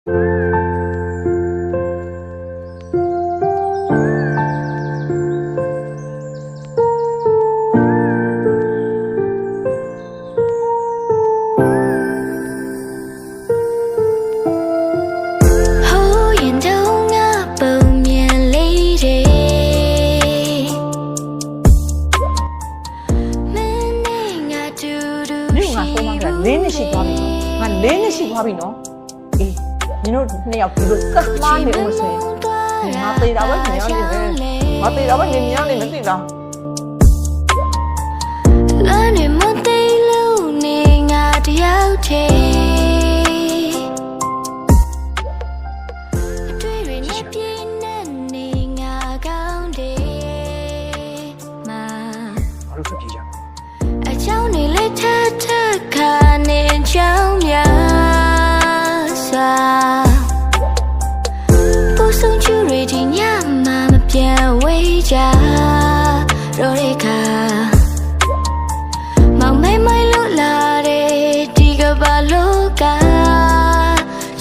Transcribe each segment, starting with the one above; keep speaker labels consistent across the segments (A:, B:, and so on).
A: ဟိုးရင်တုံးကပုံမြင်လေးတွေမင်းနဲ့ငါတူတူ
B: နင့်ကငါဆုံးမကလေးနှစ်ရှိသွားပြီနော်ငါလေးနှစ်ရှိသွားပြီနော်အေးန င်တို့နှစ်ယောက်ဒီလိုဆက်မားနေဦးမစင်ငါသေးတာပဲမြင်ရနေမယ်ငါသေးတာပဲမြင်ရနေမသိလား
A: လ တော့တဲ့ခါမောင်မဲမိုင်လို့လာတဲ့ဒီကဘာလောက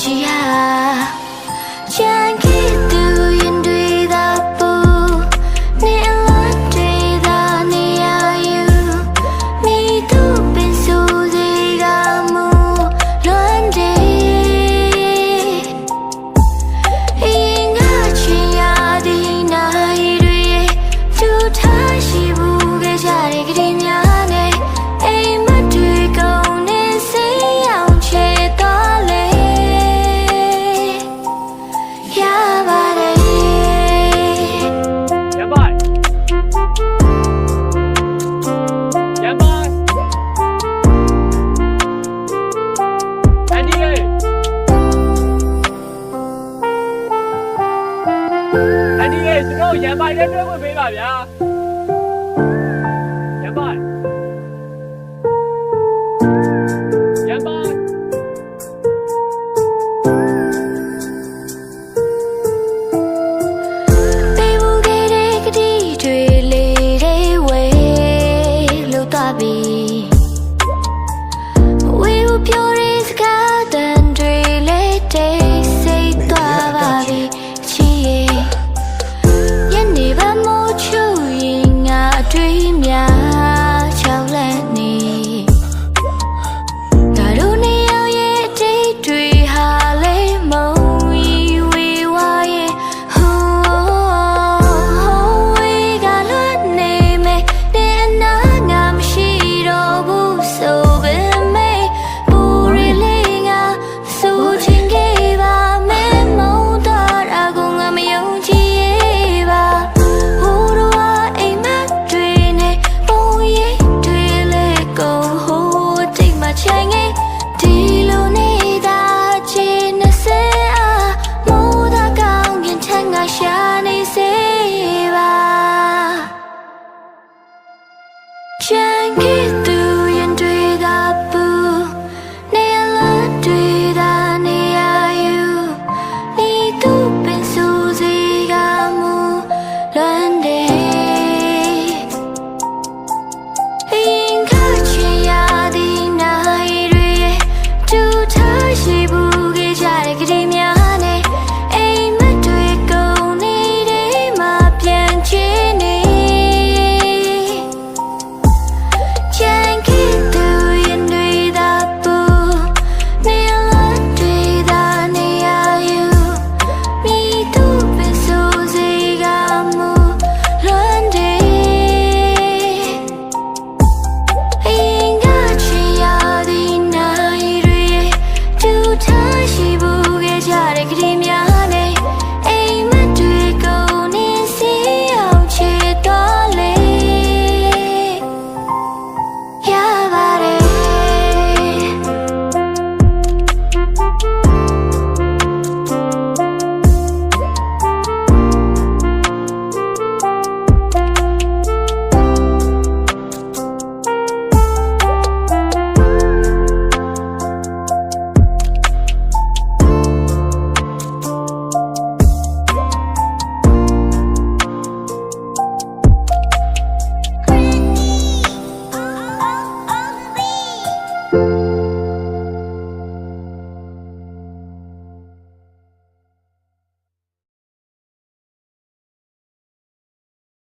A: ကြီးဟာချ
C: အန်ဒီရေကျွန်တော်ရမ်းပိုင်နဲ့တွေ့ခွင့်ပေးပါဗျာ Thank you.